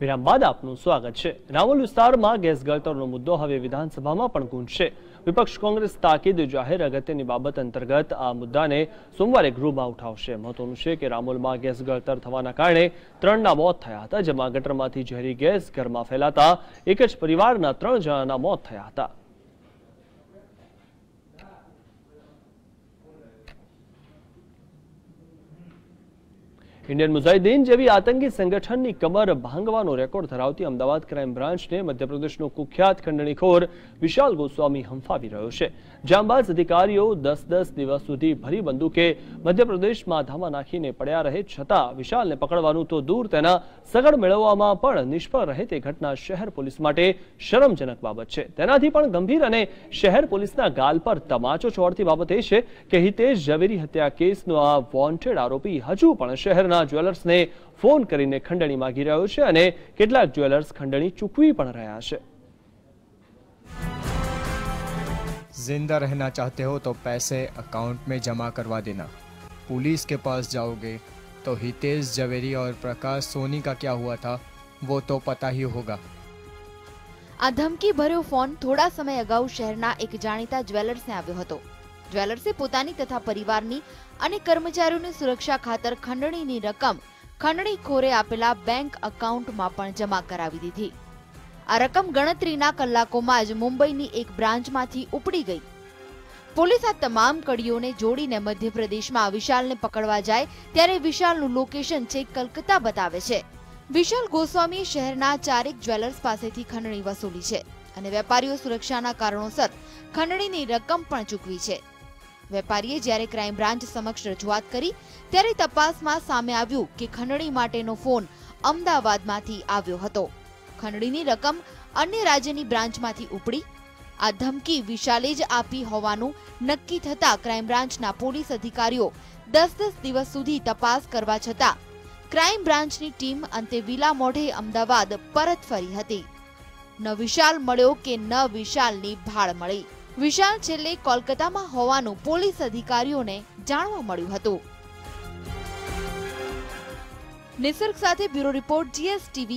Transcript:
વિરામ બાદ આપનું સ્વાગત છે. રાવલ વિસ્તારમાં ગેસ ગળતરનો મુદ્દો હવે વિધાનસભામાં પણ ગુંજશે. વિપક્ષ કોંગ્રેસ તાકીદ જાહેર અગત્યની બાબત અંતર્ગત આ મુદ્દાને સોમવારે ગૃહમાં ઉઠાવશે. મહત્વનું છે કે રામોલમાં ગેસ ગળતર થવાના કારણે ત્રણના મોત થયા હતા, જેમાં ગટરમાંથી ઝેરી ગેસ ઘરમાં ફેલાતા એક જ પરિવારના ત્રણ જણાના મોત થયા હતા. ઇન્ડિયન મુઝાહિદ્દીન જેવી આતંકી સંગઠનની કમર ભાંગવાનો રેકોર્ડ ધરાવતી અમદાવાદ ક્રાઇમ બ્રાન્ચને મધ્યપ્રદેશનો કુખ્યાત ખંડણીખોર વિશાલ ગોસ્વામી હંફાવી રહ્યો છે. જાંબાજ અધિકારીઓ દસ દસ દિવસ સુધી ભરી બંદૂકે મધ્યપ્રદેશમાં ધામા નાખીને પડ્યા રહે છતાં વિશાલને પકડવાનું તો દૂર તેના સગડ મેળવવામાં પણ નિષ્ફળ રહે તે ઘટના શહેર પોલીસ માટે શરમજનક બાબત છે. તેનાથી પણ ગંભીર અને શહેર પોલીસના ગાલ પર તમાચો છોડતી બાબત એ છે કે હિતેશ ઝવેરી હત્યા કેસનો આ વોન્ટેડ આરોપી હજુ પણ શહેરના જ્વેલર્સને ફોન કરીને ખંડણી માંગી રહ્યો છે અને કેટલાક જ્વેલર્સ ખંડણી ચૂકવી પણ રહ્યા છે जिंदा रहना चाहते हो तो पैसे अकाउंट में जमा करवा देना पुलिस के पास जाओगे तो हितेश जवेरी और प्रकाश सोनी का क्या हुआ था वो तो पता ही होगा આ ધમકી ભર્યો ફોન થોડા સમય અગાઉ શહેરના એક જાણીતા જ્વેલર્સને આવ્યો હતો જ્વેલર્સે પોતાની તથા પરિવારની અને કર્મચારીઓની સુરક્ષા ખાતર ખંડણીની રકમ ખંડણીખોરે આપેલા બેંક એકાઉન્ટમાં પણ જમા કરાવી દીધી. આ રકમ ગણતરીના કલાકોમાં જ મુંબઈની એક બ્રાન્ચમાંથી ઉપડી ગઈ. પોલીસ આ તમામ કડીઓને જોડીને મધ્યપ્રદેશમાં વિશાલને પકડવા જાય ત્યારે વિશાલનું લોકેશન છે કલકત્તા બતાવે છે. વિશાલ ગોસ્વામીએ શહેરના ચારેક જ્વેલર્સ પાસેથી ખંડણી વસૂલી છે અને વેપારીઓ સુરક્ષાના કારણોસર ખંડણીની રકમ પણ ચૂકવી છે. વેપારીએ જ્યારે ક્રાઇમ બ્રાન્ચ સમક્ષ રજૂઆત કરી, ત્યારે તપાસમાં સામે આવ્યું કે ખંડણી માટેનો ફોન અમદાવાદમાંથી આવ્યો હતો. ખંડણીની રકમ અન્ય રાજ્યની બ્રાન્ચમાંથી ઉપડી. આ ધમકી વિશાલે જ આપી હોવાનું નક્કી થતા ક્રાઇમ બ્રાન્ચના પોલીસ અધિકારીઓ દસ દસ દિવસ સુધી તપાસ કરવા છતાં, ક્રાઇમ બ્રાન્ચની ટીમ અંતે વિલા મોઢે અમદાવાદ પરત ફરી હતી. ન વિશાલ મળ્યો કે ન વિશાલની ભાળ મળી. વિશાલ છેલ્લે કોલકાતામાં હોવાનું પોલીસ અધિકારીઓને જાણવા મળ્યું હતું. નિસર્ગ સાથે બ્યુરો રિપોર્ટ જીએસ ટીવી